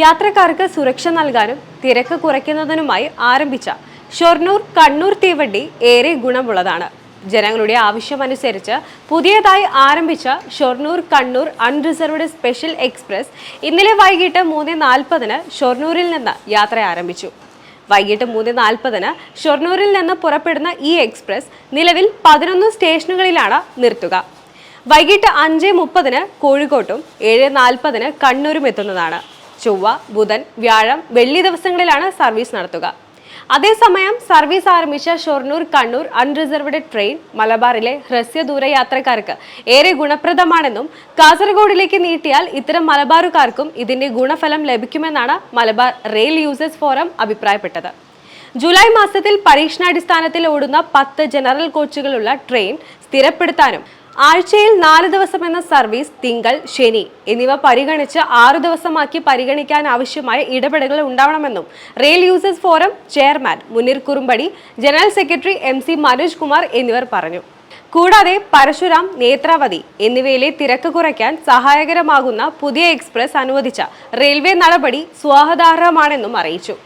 യാത്രക്കാർക്ക് സുരക്ഷ നൽകാനും തിരക്ക് കുറയ്ക്കുന്നതിനുമായി ആരംഭിച്ച ഷൊർണൂർ കണ്ണൂർ തീവണ്ടി ഏറെ ഗുണമുള്ളതാണ്. ജനങ്ങളുടെ ആവശ്യമനുസരിച്ച് പുതിയതായി ആരംഭിച്ച Shoranur Kannur unreserved special express ഇന്നലെ വൈകിട്ട് മൂന്ന് നാൽപ്പതിന് ഷൊർണൂരിൽ നിന്ന് യാത്ര ആരംഭിച്ചു. വൈകിട്ട് മൂന്ന് നാൽപ്പതിന് ഷൊർണൂരിൽ നിന്ന് പുറപ്പെടുന്ന ഈ എക്സ്പ്രസ് നിലവിൽ പതിനൊന്ന് സ്റ്റേഷനുകളിലാണ് നിർത്തുക. വൈകിട്ട് അഞ്ച് മുപ്പതിന് കോഴിക്കോട്ടും ഏഴ് നാൽപ്പതിന് കണ്ണൂരും എത്തുന്നതാണ്. ചൊവ്വ ബുധൻ വ്യാഴം വെള്ളി ദിവസങ്ങളിലാണ് സർവീസ് നടത്തുക. അതേസമയം സർവീസ് ആരംഭിച്ച ഷൊർണൂർ കണ്ണൂർ അൺറിസർവ്ഡ് ട്രെയിൻ മലബാറിലെ ഹ്രസ്യ യാത്രക്കാർക്ക് ഏറെ ഗുണപ്രദമാണെന്നും കാസർഗോഡിലേക്ക് നീട്ടിയാൽ ഇത്തരം മലബാറുകാർക്കും ഇതിന്റെ ഗുണഫലം ലഭിക്കുമെന്നാണ് മലബാർ റെയിൽ യൂസേഴ്സ് ഫോറം അഭിപ്രായപ്പെട്ടത്. ജൂലൈ മാസത്തിൽ പരീക്ഷണാടിസ്ഥാനത്തിൽ ഓടുന്ന പത്ത് ജനറൽ കോച്ചുകളുള്ള ട്രെയിൻ സ്ഥിരപ്പെടുത്താനും ആഴ്ചയിൽ നാല് ദിവസം എന്ന സർവീസ് തിങ്കൾ ശനി എന്നിവ പരിഗണിച്ച് ആറു ദിവസമാക്കി പരിഗണിക്കാൻ ആവശ്യമായ ഇടപെടലുകൾ ഉണ്ടാവണമെന്നും rail users forum chairman Muneer Kurumbadi general secretary M C Manoj Kumar എന്നിവർ പറഞ്ഞു. കൂടാതെ പരശുരാം നേത്രാവതി എന്നിവയിലെ തിരക്ക് കുറയ്ക്കാൻ സഹായകരമാകുന്ന പുതിയ എക്സ്പ്രസ് അനുവദിച്ച റെയിൽവേ നടപടി സ്വാഗതാർഹമാണെന്നും അറിയിച്ചു.